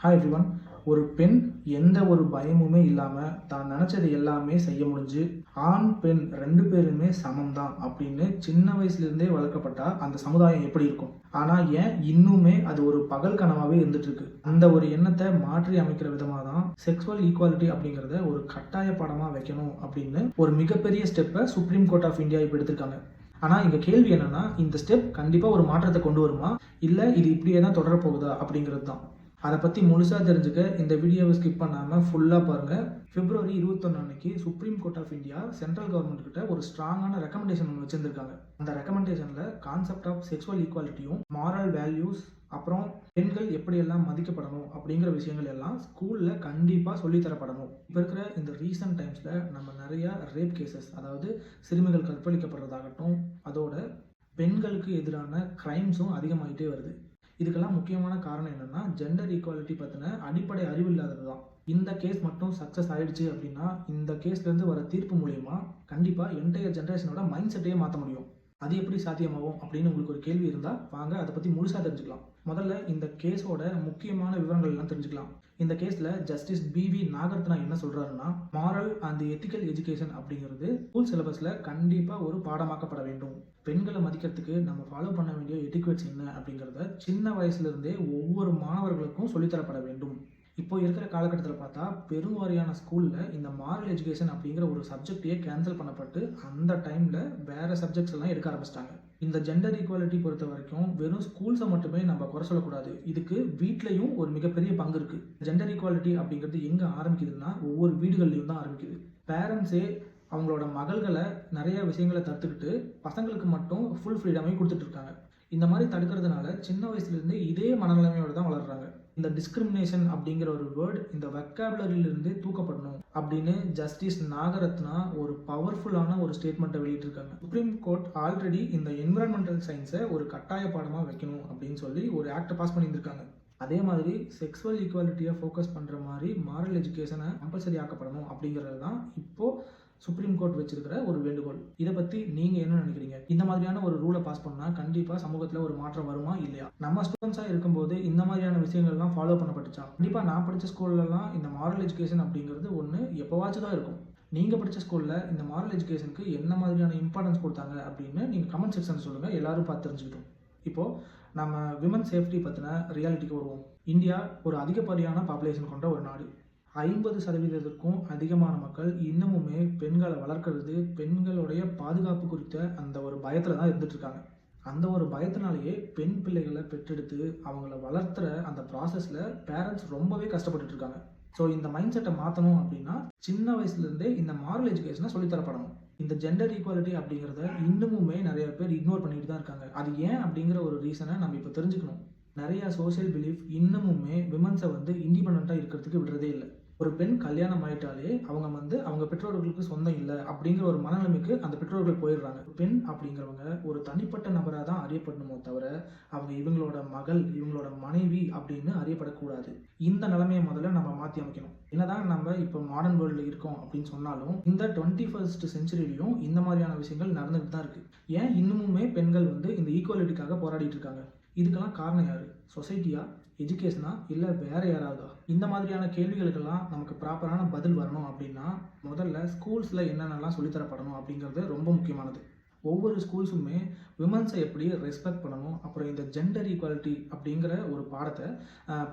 Hi everyone ஒரு பெண் எந்த ஒரு பயமுமே இல்லாமல் தான் நினச்சது எல்லாமே செய்ய முடிஞ்சு ஆண் பெண் ரெண்டு பேருமே சமம் தான் அப்படின்னு சின்ன வயசுலேருந்தே வளர்க்கப்பட்டா அந்த சமுதாயம் எப்படி இருக்கும்? ஆனால் ஏன் இன்னுமே அது ஒரு பகல் கனவாகவே இருந்துட்டு இருக்கு அந்த ஒரு எண்ணத்தை மாற்றி அமைக்கிற விதமாக தான் செக்ஸுவல் ஈக்குவாலிட்டி அப்படிங்கிறத ஒரு கட்டாய பாடமாக வைக்கணும் அப்படின்னு ஒரு மிகப்பெரிய ஸ்டெப்பை சுப்ரீம் கோர்ட் ஆஃப் இந்தியா இப்போ எடுத்திருக்காங்க. ஆனால் இங்கே கேள்வி என்னன்னா இந்த ஸ்டெப் கண்டிப்பாக ஒரு மாற்றத்தை கொண்டு வருமா? இல்லை இது இப்படியே தான் தொடரப்போகுதா அப்படிங்கிறது தான் அதை பற்றி முழுசாக தெரிஞ்சுக்க இந்த வீடியோவை ஸ்கிப் பண்ணாமல் ஃபுல்லாக பாருங்கள் பிப்ரவரி இருபத்தொன்று அன்னைக்கு supreme court of India central government கிட்ட ஒரு ஸ்ட்ராங்கான ரெக்கமெண்டேஷன் ஒன்று வச்சுருந்துருக்காங்க. அந்த ரெக்கமெண்டேஷனில் கான்செப்ட் ஆஃப் செக்ஷுவல் ஈக்குவாலிட்டியும் மாரல் வேல்யூஸ் அப்புறம் பெண்கள் எப்படியெல்லாம் மதிக்கப்படணும் அப்படிங்கிற விஷயங்கள் எல்லாம் ஸ்கூலில் கண்டிப்பாக சொல்லித்தரப்படணும். இப்போ இருக்கிற இந்த ரீசன்ட் டைம்ஸில் நம்ம நிறையா ரேப் கேசஸ் அதாவது சிறுமிகள் கற்பழிக்கப்படுறதாகட்டும் அதோட பெண்களுக்கு எதிரான க்ரைம்ஸும் அதிகமாகிட்டே வருது. இதுக்கெல்லாம் முக்கியமான காரணம் என்னென்னா ஜெண்டர் ஈக்குவாலிட்டி பற்றின அடிப்படை அறிவு இல்லாதது தான் இந்த கேஸ் மட்டும் சக்ஸஸ் ஆயிடுச்சு அப்படின்னா இந்த கேஸ்லேருந்து வர தீர்ப்பு மூலயமா கண்டிப்பாக என்டையர் ஜென்ரேஷனோட மைண்ட் செட்டையே மாற்ற முடியும். அது எப்படி சாத்தியமாகும் அப்படின்னு உங்களுக்கு ஒரு கேள்வி இருந்தால் வாங்க அதை பற்றி முழுசாக தெரிஞ்சுக்கலாம். முதல்ல இந்த கேஸோட முக்கியமான விவரங்கள் எல்லாம் தெரிஞ்சுக்கலாம். இந்த கேஸில் ஜஸ்டிஸ் பிவி நாகரத்னா என்ன சொல்கிறாருன்னா மாரல் அண்ட் எத்திக்கல் எஜுகேஷன் அப்படிங்கிறது ஸ்கூல் சிலபஸில் கண்டிப்பாக ஒரு பாடமாக்கப்பட வேண்டும். பெண்களை மதிக்கிறதுக்கு நம்ம ஃபாலோ பண்ண வேண்டிய எட்டிக்வேட்ஸ் என்ன அப்படிங்கிறத சின்ன வயசுலேருந்தே ஒவ்வொரு மாணவர்களுக்கும் சொல்லித்தரப்பட வேண்டும். இப்போ இருக்கிற காலகட்டத்தில் பார்த்தா பெரும் வாரியான ஸ்கூலில் இந்த மாரல் எஜுகேஷன் அப்படிங்கிற ஒரு சப்ஜெக்டையே கேன்சல் பண்ணப்பட்டு அந்த டைமில் வேறு சப்ஜெக்ட்ஸ் எல்லாம் எடுக்க ஆரம்பிச்சிட்டாங்க. இந்த ஜெண்டர் ஈக்குவாலிட்டி பொறுத்த வரைக்கும் வெறும் ஸ்கூல்ஸை மட்டுமே நம்ம குறை சொல்லக்கூடாது. இதுக்கு வீட்லேயும் ஒரு மிகப்பெரிய பங்கு இருக்குது ஜெண்டர் ஈக்குவாலிட்டி அப்படிங்கிறது எங்கே ஆரம்பிக்குதுன்னா ஒவ்வொரு வீடுகள்லையும் தான் ஆரம்பிக்குது. பேரண்ட்ஸே அவங்களோட மகள்களை நிறைய விஷயங்களை தடுத்துக்கிட்டு பசங்களுக்கு மட்டும் ஃபுல் ஃப்ரீடமே கொடுத்துட்ருக்காங்க இந்த மாதிரி தடுக்கிறதுனால சின்ன வயசுலேருந்து இதே மனநிலைமையோடு தான் வளர்கிறாங்க இந்த டிஸ்கிரிமினேஷன் அப்படிங்கிற ஒரு வேர்டு இந்த வெக்காபுலரியிலிருந்து தூக்கப்படணும் அப்படின்னு ஜஸ்டிஸ் நாகரத்னா ஒரு பவர்ஃபுல்லான ஒரு ஸ்டேட்மெண்ட்டை வெளியிட்டிருக்காங்க. சுப்ரீம் கோர்ட் ஆல்ரெடி இந்த என்விரான்மெண்டல் சயின்ஸை ஒரு கட்டாய பாடமாக வைக்கணும் அப்படின்னு சொல்லி ஒரு ஆக்டை பாஸ் பண்ணியிருந்திருக்காங்க. அதே மாதிரி செக்ஸுவல் ஈக்குவாலிட்டியை ஃபோக்கஸ் பண்ணுற மாதிரி மாரல் எஜுகேஷனை கம்பல்சரி ஆக்கப்படணும் அப்படிங்கிறது தான் இப்போது சுப்ரீம் கோர்ட் வச்சிருக்கிற ஒரு வேண்டுகோள். இதை பற்றி நீங்கள் என்ன நினைக்கிறீங்க? இந்த மாதிரியான ஒரு ரூலை பாஸ் பண்ணால் கண்டிப்பாக சமூகத்தில் ஒரு மாற்றம் வருமா இல்லையா? நம்ம ஸ்டூடெண்ட்ஸாக இருக்கும்போது இந்த மாதிரியான விஷயங்கள்லாம் ஃபாலோ பண்ணப்பட்டுச்சா? கண்டிப்பாக நான் படித்த ஸ்கூல்லலாம் இந்த மாரல் எஜுகேஷன் அப்படிங்கிறது ஒன்று எப்போவாச்சும் தான் இருக்கும். நீங்கள் படித்த ஸ்கூலில் இந்த மாரல் எஜுகேஷனுக்கு என்ன மாதிரியான இம்பார்ட்டன்ஸ் கொடுத்தாங்க அப்படின்னு நீங்கள் கமெண்ட் செக்ஷன் சொல்லுங்கள் எல்லாரும் பார்த்து தெரிஞ்சுக்கிட்டோம். இப்போது நம்ம விமன் சேஃப்டி பற்றின ரியாலிட்டிக்கு வருவோம். இந்தியா ஒரு அதிகப்படியான பாப்புலேஷன் கொண்ட ஒரு நாடு. ஐம்பது சதவீதத்திற்கும் அதிகமான மக்கள் இன்னமுமே பெண்களை வளர்க்கறது பெண்களுடைய பாதுகாப்பு குறித்த அந்த ஒரு பயத்தில் தான் இருந்துட்டுருக்காங்க அந்த ஒரு பயத்தினாலேயே பெண் பிள்ளைகளை பெற்றெடுத்து அவங்கள வளர்த்துற அந்த ப்ராசஸில் பேரண்ட்ஸ் ரொம்பவே கஷ்டப்பட்டுட்டு இருக்காங்க ஸோ இந்த மைண்ட் செட்டை மாற்றணும் அப்படின்னா சின்ன வயசுலேருந்தே இந்த மாரல் எஜுகேஷனை சொல்லித்தரப்படணும். இந்த ஜெண்டர் ஈக்குவாலிட்டி அப்படிங்கிறத இன்னமுமே நிறைய பேர் இக்னோர் பண்ணிட்டு தான் இருக்காங்க. அது ஏன் அப்படிங்கிற ஒரு ரீசனை நம்ம இப்போ தெரிஞ்சுக்கணும். நிறைய சோஷியல் பிலீஃப் இன்னமுமே விமன்ஸை வந்து இண்டிபெண்ட்டாக இருக்கிறதுக்கு விடுறதே இல்லை. ஒரு பெண் கல்யாணம் ஆயிட்டாலே அவங்க வந்து அவங்க பெற்றோர்களுக்கு சொந்தம் இல்லை அப்படிங்கிற ஒரு மனநிலைமைக்கு அந்த பெற்றோர்கள் போயிடுறாங்க. பெண் அப்படிங்கிறவங்க ஒரு தனிப்பட்ட நபராக தான் அறியப்படணுமோ தவிர அவங்க இவங்களோட மகள் இவங்களோட மனைவி அப்படின்னு அறியப்படக்கூடாது. இந்த நிலைமையை முதல்ல நம்ம மாற்றி அமைக்கணும். என்னதான் நம்ம இப்போ மாடர்ன் வேர்ல்டில் இருக்கோம் அப்படின்னு சொன்னாலும் இந்த டுவெண்ட்டி ஃபர்ஸ்ட் செஞ்சுரியிலையும் இந்த மாதிரியான விஷயங்கள் நடந்துகிட்டு தான் இருக்குது ஏன் இன்னமுமே பெண்கள் வந்து இந்த ஈக்குவாலிட்டிக்காக போராடிட்டு இருக்காங்க? இதுக்கெல்லாம் காரணம் யார்? சொசைட்டியா எஜுகேஷனா இல்லை வேறு யாராவதா? இந்த மாதிரியான கேள்விகளுக்கெல்லாம் நமக்கு ப்ராப்பரான பதில் வரணும் அப்படின்னா முதல்ல ஸ்கூல்ஸில் என்னென்னலாம் சொல்லித்தரப்படணும் அப்படிங்கிறது ரொம்ப முக்கியமானது. ஒவ்வொரு ஸ்கூல்ஸுமே விமன்ஸை எப்படி ரெஸ்பெக்ட் பண்ணணும் அப்புறம் இந்த ஜெண்டர் ஈக்குவாலிட்டி அப்படிங்கிற ஒரு பாடத்தை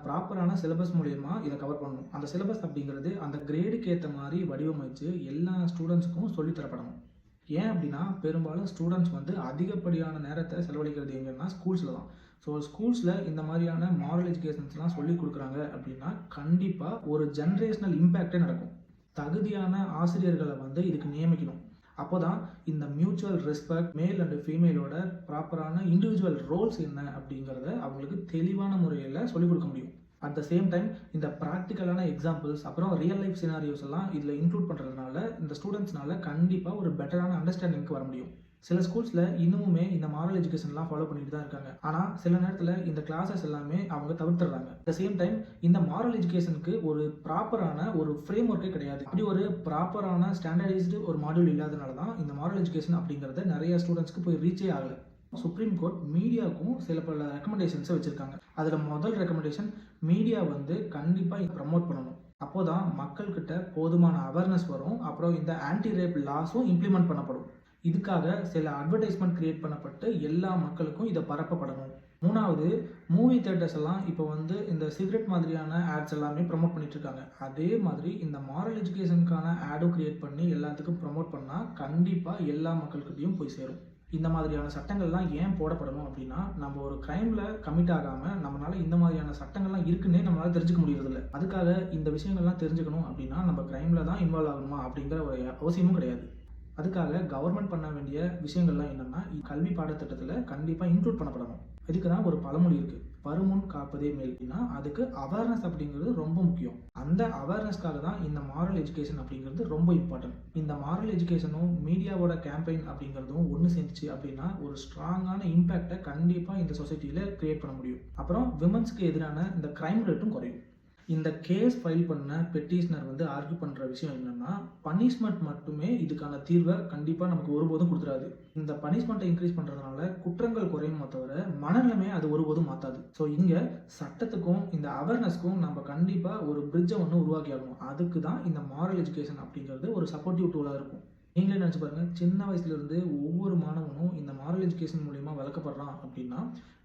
ப்ராப்பரான சிலபஸ் மூலயமா இதை கவர் பண்ணணும். அந்த சிலபஸ் அப்படிங்கிறது அந்த கிரேடுக்கு ஏற்ற மாதிரி வடிவமைச்சு எல்லா ஸ்டூடெண்ட்ஸுக்கும் சொல்லித்தரப்படணும். ஏன் அப்படின்னா பெரும்பாலும் ஸ்டூடெண்ட்ஸ் வந்து அதிகப்படியான நேரத்தை செலவழிக்கிறது எங்கன்னா ஸ்கூல்ஸில் தான். ஸோ ஸ்கூல்ஸில் இந்த மாதிரியான மாரல் எஜுகேஷன்ஸ்லாம் சொல்லி கொடுக்குறாங்க அப்படின்னா கண்டிப்பாக ஒரு ஜென்ரேஷனல் இம்பேக்டே நடக்கும். தகுதியான ஆசிரியர்களை வந்து இதுக்கு நியமிக்கணும். அப்போ தான் இந்த மியூச்சுவல் ரெஸ்பெக்ட் மேல் அண்ட் ஃபீமேலோட ப்ராப்பரான இண்டிவிஜுவல் ரோல்ஸ் என்ன அப்படிங்கிறத அவங்களுக்கு தெளிவான முறையில் சொல்லிக் கொடுக்க முடியும். அட் த சேம் டைம் இந்த ப்ராக்டிக்கலான எக்ஸாம்பிள்ஸ் அப்புறம் ரியல் லைஃப் சினாரியோஸ் எல்லாம் இதில் இன்க்ளூட் பண்ணுறதுனால இந்த ஸ்டூடெண்ட்ஸ்னால கண்டிப்பாக ஒரு பெட்டரான அண்டர்ஸ்டாண்டிங்க்கு வர முடியும். சில ஸ்கூல்ஸில் இன்னுமுமே இந்த மாரல் எஜுகேஷன்லாம் ஃபாலோ பண்ணிட்டு தான் இருக்காங்க. ஆனால் சில நேரத்தில் இந்த கிளாஸஸ் எல்லாமே அவங்க தவிர்த்துறாங்க அட் த சேம் டைம் இந்த மாரல் எஜுகேஷனுக்கு ஒரு ப்ராப்பரான ஒரு ஃப்ரேம் ஒர்க்கே கிடையாது. அப்படி ஒரு ப்ராப்பரான ஸ்டாண்டர்டைஸ்டு ஒரு மாடியூல் இல்லாதனால தான் இந்த மாரல் எஜுகேஷன் அப்படிங்கிறத நிறைய ஸ்டூடெண்ட்ஸ்க்கு போய் ரீச்சே ஆகலை. சுப்ரீம் கோர்ட் மீடியாவுக்கும் சில பல ரெக்கமெண்டேஷன்ஸை வச்சுருக்காங்க. அதில் முதல் ரெக்கமெண்டேஷன் மீடியா வந்து கண்டிப்பாக ப்ரமோட் பண்ணணும். அப்போதான் மக்கள்கிட்ட போதுமான அவேர்னஸ் வரும். அப்புறம் இந்த ஆன்டி ரேப் லாஸும் இம்ப்ளிமெண்ட் பண்ணப்படும். இதுக்காக சில அட்வர்டைஸ்மெண்ட் கிரியேட் பண்ணப்பட்டு எல்லா மக்களுக்கும் இதை பரப்பப்படணும். மூணாவது மூவி தேட்டர்ஸ் எல்லாம் இப்போ வந்து இந்த சிகரெட் மாதிரியான ஆட்ஸ் எல்லாமே ப்ரமோட் பண்ணிட்டு இருக்காங்க. அதே மாதிரி இந்த மாரல் எஜுகேஷனுக்கான ஆடும் கிரியேட் பண்ணி எல்லாத்துக்கும் ப்ரமோட் பண்ணால் கண்டிப்பாக எல்லா மக்கள்கிட்டையும் போய் சேரும். இந்த மாதிரியான சட்டங்கள்லாம் ஏன் போடப்படணும் அப்படின்னா நம்ம ஒரு கிரைமில் கமிட் ஆகாமல் நம்மளால இந்த மாதிரியான சட்டங்கள்லாம் இருக்குன்னே நம்மளால தெரிஞ்சுக்க முடியறதில்ல. அதுக்காக இந்த விஷயங்கள்லாம் தெரிஞ்சுக்கணும் அப்படின்னா நம்ம கிரைமில் தான் இன்வால்வ் ஆகணுமா அப்படிங்கிற ஒரு அவசியமும் கிடையாது. அதுக்காக கவர்மெண்ட் பண்ண வேண்டிய விஷயங்கள்லாம் என்னென்னா கல்வி பாடத்திட்டத்தில் கண்டிப்பாக இன்க்ளூட் பண்ணப்படணும். இதுக்கு தான் ஒரு பழமொழி இருக்கு. வருமுன் காப்பதே மேல். அப்படின்னா அதுக்கு அவேர்னஸ் அப்படிங்கிறது ரொம்ப முக்கியம். அந்த அவேர்னஸ்க்காக தான் இந்த மாரல் எஜுகேஷன் அப்படிங்கிறது ரொம்ப இம்பார்ட்டன்ட் இந்த மாரல் எஜுகேஷனும் மீடியாவோட கேம்பெயின் அப்படிங்கிறதும் ஒன்று சேர்ந்துச்சு அப்படின்னா ஒரு ஸ்ட்ராங்கான இம்பேக்டை கண்டிப்பாக இந்த சொசைட்டியில் கிரியேட் பண்ண முடியும். அப்புறம் விமன்ஸ்க்கு எதிரான இந்த கிரைம் ரேட்டும் குறையும். இந்த கேஸ் ஃபைல் பண்ண பெட்டிஷனர் வந்து ஆர்கியூ பண்ணுற விஷயம் என்னென்னா பனிஷ்மெண்ட் மட்டுமே இதுக்கான தீர்வை கண்டிப்பாக நமக்கு ஒருபோதும் கொடுத்துறாது. இந்த பனிஷ்மெண்ட்டை இன்க்ரீஸ் பண்ணுறதுனால குற்றங்கள் குறையுமா தவிர மனநிலைமையை அது ஒருபோதும் மாற்றாது ஸோ இங்கே சட்டத்துக்கும் இந்த அவேர்னஸ்க்கும் நம்ம கண்டிப்பாக ஒரு பிரிட்ஜை ஒன்று உருவாக்கி ஆகணும் அதுக்கு தான் இந்த மாரல் எஜுகேஷன் அப்படிங்கிறது ஒரு சப்போர்ட்டிவ் டூலாக இருக்கும். நீங்களே நினச்சி பாருங்கள் சின்ன வயசுலேருந்து ஒவ்வொரு மாணவனும் இந்த மாரல் எஜுகேஷன் மூலிமா வளர்க்கப்படுறான் அப்படின்னா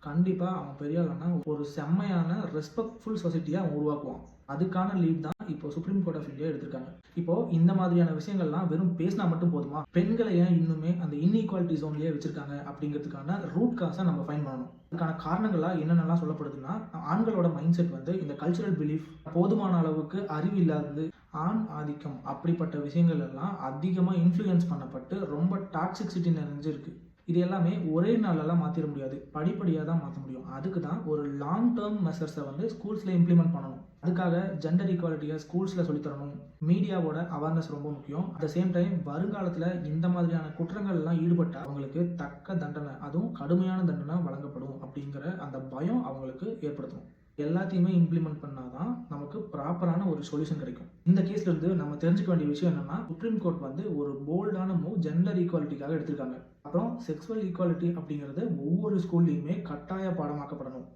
கண்டிப்பாக அவன் பெரிய ஆளானா ஒரு செம்மையான ரெஸ்பெக்ட்ஃபுல் சொசைட்டியாக அவன் உருவாக்குவான். அதுக்கான லீட் தான் இப்போ சுப்ரீம் கோர்ட் ஆஃப் இந்தியா எடுத்திருக்காங்க. இப்போ இந்த மாதிரியான விஷயங்கள்லாம் வெறும் பேசினா மட்டும் போதுமா? பெண்களை ஏன் இன்னுமே அந்த இன்இக்வாலிட்டி ஜோன்லேயே வச்சிருக்காங்க அப்படிங்கிறதுக்கான ரூட் காசை நம்ம ஃபைன் பண்ணணும். அதுக்கான காரணங்களாக என்னென்னலாம் சொல்லப்படுதுன்னா ஆண்களோட மைண்ட் செட் வந்து இந்த கல்ச்சுரல் பிலீஃப் போதுமான அளவுக்கு அறிவு இல்லாதது ஆண் ஆதிக்கம். அப்படிப்பட்ட விஷயங்கள் எல்லாம் அதிகமாக இன்ஃப்ளூயன்ஸ் பண்ணப்பட்டு ரொம்ப டாக்ஸிக்சிட்டி நிறைஞ்சிருக்கு இது எல்லாமே ஒரே நாளெல்லாம் மாற்றிட முடியாது. படிப்படியாக தான் மாற்ற முடியும். அதுக்கு தான் ஒரு லாங் டேர்ம் மெஷர்ஸை வந்து ஸ்கூல்ஸில் இம்ப்ளிமெண்ட் பண்ணணும். அதுக்காக ஜெண்டர் ஈக்குவாலிட்டியை ஸ்கூல்ஸில் சொல்லித்தரணும் மீடியாவோட அவேர்னஸ் ரொம்ப முக்கியம். அட் த சேம் டைம் வருங்காலத்தில் இந்த மாதிரியான குற்றங்கள்லாம் ஈடுபட்ட அவங்களுக்கு தக்க தண்டனை அதுவும் கடுமையான தண்டனை வழங்கப்படும் அப்படிங்கிற அந்த பயம் அவங்களுக்கு ஏற்படுத்தணும் எல்லாத்தையுமே இம்ப்ளிமெண்ட் பண்ணாதான் நமக்கு ப்ராப்பரான ஒரு சொல்யூஷன் கிடைக்கும். இந்த கேஸ்ல இருந்து நம்ம தெரிஞ்சுக்க வேண்டிய விஷயம் என்னன்னா சுப்ரீம் கோர்ட் வந்து ஒரு போல்டான மூவ் ஜெண்டர் ஈக்குவாலிட்டிக்காக எடுத்திருக்காங்க. அப்புறம் செக்ஸுவல் ஈக்குவாலிட்டி அப்படிங்கிறது ஒவ்வொரு ஸ்கூல்லையுமே கட்டாய பாடமாக்கப்படணும்.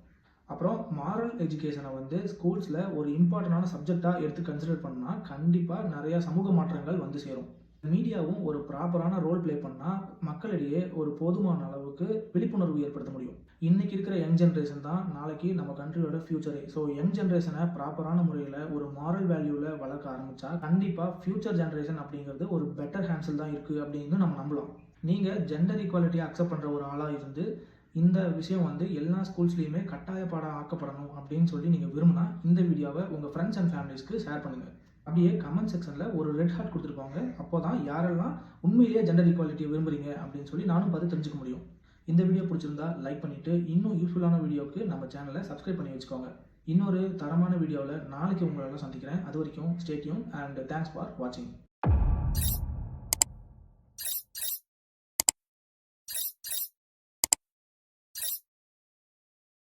அப்புறம் மாரல் எஜுகேஷனை வந்து ஸ்கூல்ஸில் ஒரு இம்பார்ட்டண்டான சப்ஜெக்டாக எடுத்து கன்சிடர் பண்ணால் கண்டிப்பாக நிறையா சமூக மாற்றங்கள் வந்து சேரும். மீடியாவும் ஒரு ப்ராப்பரான ரோல் ப்ளே பண்ணால் மக்களிடையே ஒரு போதுமான அளவு அளவுக்கு விழிப்புணர்வு ஏற்படுத்த முடியும். இன்னைக்கு இருக்கிற யங் ஜென்ரேஷன் தான் நாளைக்கு நம்ம கண்ட்ரியோட ஃபியூச்சரே ஸோ யங் ஜென்ரேஷனை ப்ராப்பரான முறையில் ஒரு மாரல் வேல்யூவில் வளர்க்க ஆரம்பித்தா கண்டிப்பாக ஃபியூச்சர் ஜென்ரேஷன் அப்படிங்கிறது ஒரு பெட்டர் ஹேண்ட்ஸில் தான் இருக்குது அப்படின்னு நம்ம நம்பலாம். நீங்கள் ஜெண்டர் ஈக்குவாலிட்டியை அக்செப்ட் பண்ணுற ஒரு ஆளாக இருந்து இந்த விஷயம் வந்து எல்லா ஸ்கூல்ஸ்லேயுமே கட்டாய பாடம் ஆக்கப்படணும் அப்படின்னு சொல்லி நீங்கள் விரும்பினா இந்த வீடியோவை உங்கள் ஃப்ரெண்ட்ஸ் அண்ட் ஃபேமிலிஸ்க்கு ஷேர் பண்ணுங்கள் அப்படியே கமெண்ட் செக்ஷனில் ஒரு ரெட் ஹார்ட் கொடுத்துருப்பாங்க. அப்போ தான் யாரெல்லாம் உண்மையிலேயே ஜெண்டர் ஈக்குவாலிட்டியை விரும்புறீங்க அப்படின்னு சொல்லி நானும் பார்த்து தெரிஞ்சுக்க முடியும். இந்த வீடியோ பிடிச்சிருந்தா லைக் பண்ணிவிட்டு இன்னும் யூஸ்ஃபுல்லான வீடியோவுக்கு நம்ம சேனலை சப்ஸ்கிரைப் பண்ணி வச்சுக்கோங்க. இன்னொரு தரமான வீடியோவில் நாளைக்கு உங்களெல்லாம் சந்திக்கிறேன். அது வரைக்கும் ஸ்டேட்யூன் அண்ட் தேங்க்ஸ் ஃபார் வாட்சிங்